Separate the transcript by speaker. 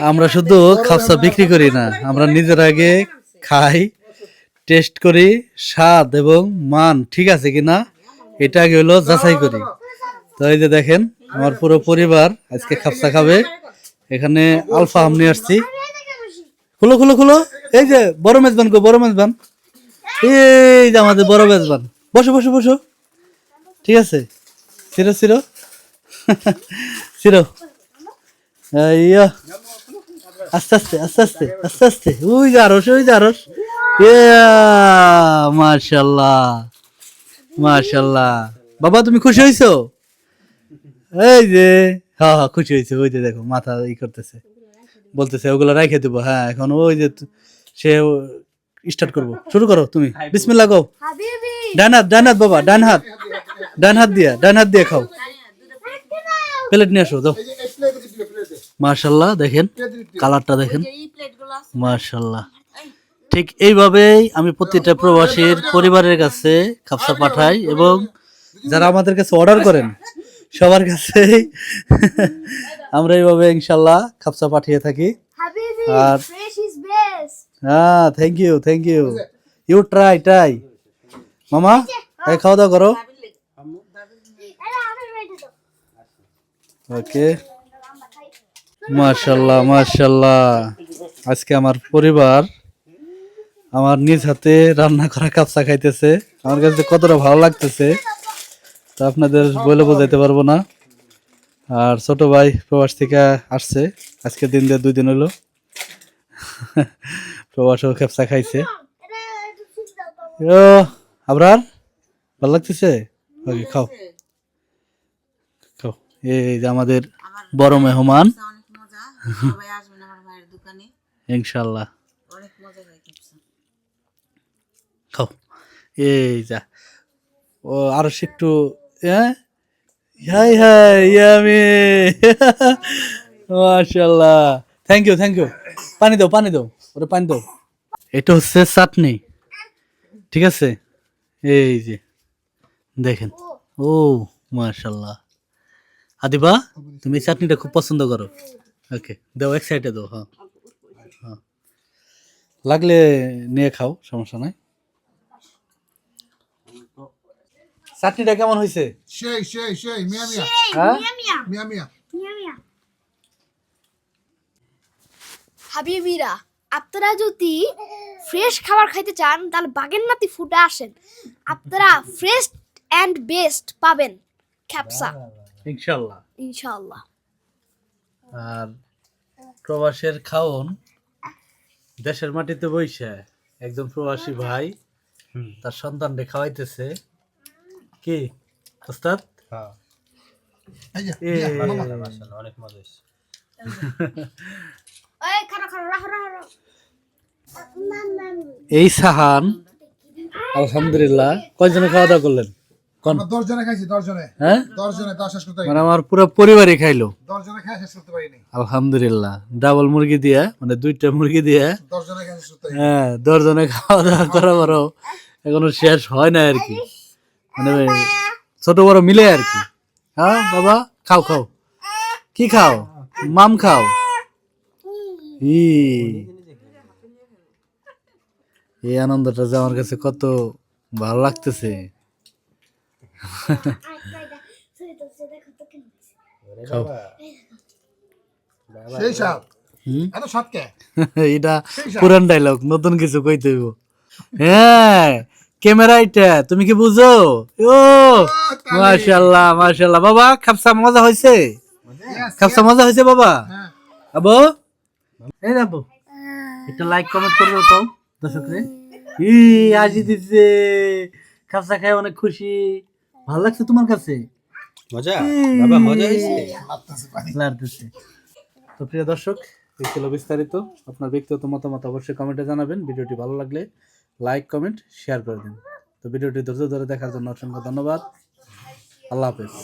Speaker 1: আমরা শুধু খাপসা বিক্রি করি না, আমরা নিজের আগে খাই টেস্ট করি, স্বাদ এবং মান, ঠিক আছে কিনা এটা আগে হলো যাচাই করি। তো এই যে দেখেন, আমার পুরো পরিবার আজকে খাপসা খাবে। এখানে আলফা আম নিয়ে আসছি। খুলো খুলো খুলো। এই যে বড় মেজবান কো বড় মেজবান। এই যে আমাদের বড় মেজবান। বসো বসো বসো। ঠিক আছে? সিরো সিরো সিরো ইয়া আস্তে আস্তে আস্তে আস্তে আস্তে আস্তে। ওই যে আরস ওই যে আরস মাশাল্লাহ মাশাল্লাহ বাবা তুমি খুশি হয়েছো এই যে হ্যাঁ হ্যাঁ খুশি হয়েছে ওই যে দেখো মাথা ই করতেছে। বলতেছে ওগুলো রেখে দেবো। হ্যাঁ এখন ওই যে সে স্টার্ট করব। শুরু করো তুমি। বিসমিল্লাহ গাও ডান হাত ডান হাত বাবা ডান হাত। ডান হাত দিয়া ডান হাত দিয়ে খাও। প্লেট নিয়ে আসো দাও মার্শাল্লাহ দেখেন কালারটা দেখেন।
Speaker 2: এই।
Speaker 1: মার্শাল্লাহ ঠিক এইভাবেই আমি প্রতিটা প্রবাসীর পরিবারের কাছে খাপসা পাঠাই এবং যারা আমাদের কাছে অর্ডার করেন সবার কাছে আমরা এইভাবে ইনশাল্লাহ খাপসা পাঠিয়ে থাকি। আর
Speaker 2: ফ্রেশ ইজ বেস্ট
Speaker 1: হ্যাঁ thank you thank you you try try মামা এই খাওয়া দাওয়া করো। ওকে মাশাল্লাহ মাশাল্লাহ আজকে আমার পরিবার আমার নিজ হাতে রান্না করা কাপসা খাইতেছে। আমার কাছে কতটা ভালো লাগতেছে, তো আপনাদের বলে বোঝাইতে পারব না। আর ছোট ভাই প্রবাস থেকে আসছে, আজকে দিন দিয়ে দুই দিন হলো। প্রবাসও খেপসা খাইছে। ও, আবরার, ভালো লাগতেছে? ওকে, খাও। খাও। এই যে আমাদের বড় মেহমান।
Speaker 3: সবাই আসবেন আমার ভাইয়ের দোকানে।
Speaker 1: ইনশাল্লাহ।
Speaker 3: অনেক মজা হয় খাইছে
Speaker 1: খাও। এই যা। ও আরও একটু হ্যাঁ? Hi hi yummy. মাশাল্লাহ। থ্যাংক ইউ থ্যাংক ইউ পানি দাও পানি দাও। ওটা পানি দাও। এটা হচ্ছে চাটনি। ঠিক আছে? এই যে। দেখেন। ও মাশাল্লাহ। আদিবা তুমি চাটনিটা খুব পছন্দ করো। ওকে দাও এক সাইডে দাও হ্যাঁ। হ্যাঁ। লাগলে নিয়ে খাও সমস্যা নাই। চাটনিটা কেমন হয়েছে
Speaker 4: সেই সেই সেই মিয়া মিয়া।
Speaker 1: হ্যাঁ?
Speaker 2: মিয়া মিয়া।
Speaker 4: মিয়া মিয়া।
Speaker 2: মিয়া মিয়া। হাবিবিরা আপনারা যদি ফ্রেশ খাবার খাইতে চান তাহলে বাগের নাতি ফুটে আসেন। আপনারা ফ্রেশ অ্যান্ড বেস্ট পাবেন। খ্যাপসা
Speaker 1: ইনশাল্লাহ।
Speaker 2: ইনশাআল্লাহ
Speaker 1: আর প্রবাসের খাওন দেশের মাটিতে বইসে একজন প্রবাসী ভাই তার সন্তানকে খাওয়াইতেছে। কি ওস্তাদ?
Speaker 4: এই
Speaker 1: সাহান আলহামদুলিল্লাহ। কয়জনে খাওয়া দাওয়া করলেন?
Speaker 4: দশ জনে খাইছি দশ জনে।
Speaker 1: হ্যাঁ?
Speaker 4: দশ জনে শেষ করতে
Speaker 1: মানে আমার পুরো পরিবারই খাইলো।
Speaker 4: দশ জনে খাই শেষ করতে পারিনি।
Speaker 1: আলহামদুলিল্লাহ। ডাবল মুরগি দিয়া মানে দুইটা মুরগি দিয়া।
Speaker 4: দশ জনে খাই শেষ করতে পারিনি।
Speaker 1: হ্যাঁ দশজনে খাওয়া দাওয়া করা বড় এখনও শেষ হয় না আর কি। মানে ছোট বড় মিলে আর কি। হ্যাঁ বাবা? খাও খাও। কি খাও? মাম খাও? ই। এই আনন্দটা যে আমার কাছে কত ভালো লাগতেছে।
Speaker 4: সেই সাপ। এত সাপ কে?
Speaker 1: এটা পুরান ডায়লগ নতুন কিছু কইতে হইব। হ্যাঁ ক্যামেরা এটা তুমি কি বুঝো? ও মাশাআল্লাহ মাশাআল্লাহ। বাবা খাপসা মজা হয়েছে খাপসা মজা হয়েছে বাবা?
Speaker 4: হ্যাঁ।
Speaker 1: আবু? এই আবু একটা লাইক কমেন্ট করবে তো দর্শক রে ই আজি দিছে। খাপসা খাই অনেক খুশি। ভালো লাগছে তোমার কাছে?
Speaker 5: মজা? বাবা মজা হয়েছে?
Speaker 1: লাগতেছে তো প্রিয় দর্শক এই ছিল বিস্তারিত। আপনার ব্যক্তিগত মতামত অবশ্যই কমেন্টে জানাবেন। ভিডিওটি ভালো লাগলে লাইক কমেন্ট শেয়ার করে দিন। তো ভিডিওটি ধৈর্য ধরে দেখার জন্য অসংখ্য ধন্যবাদ। আল্লাহ হাফেজ।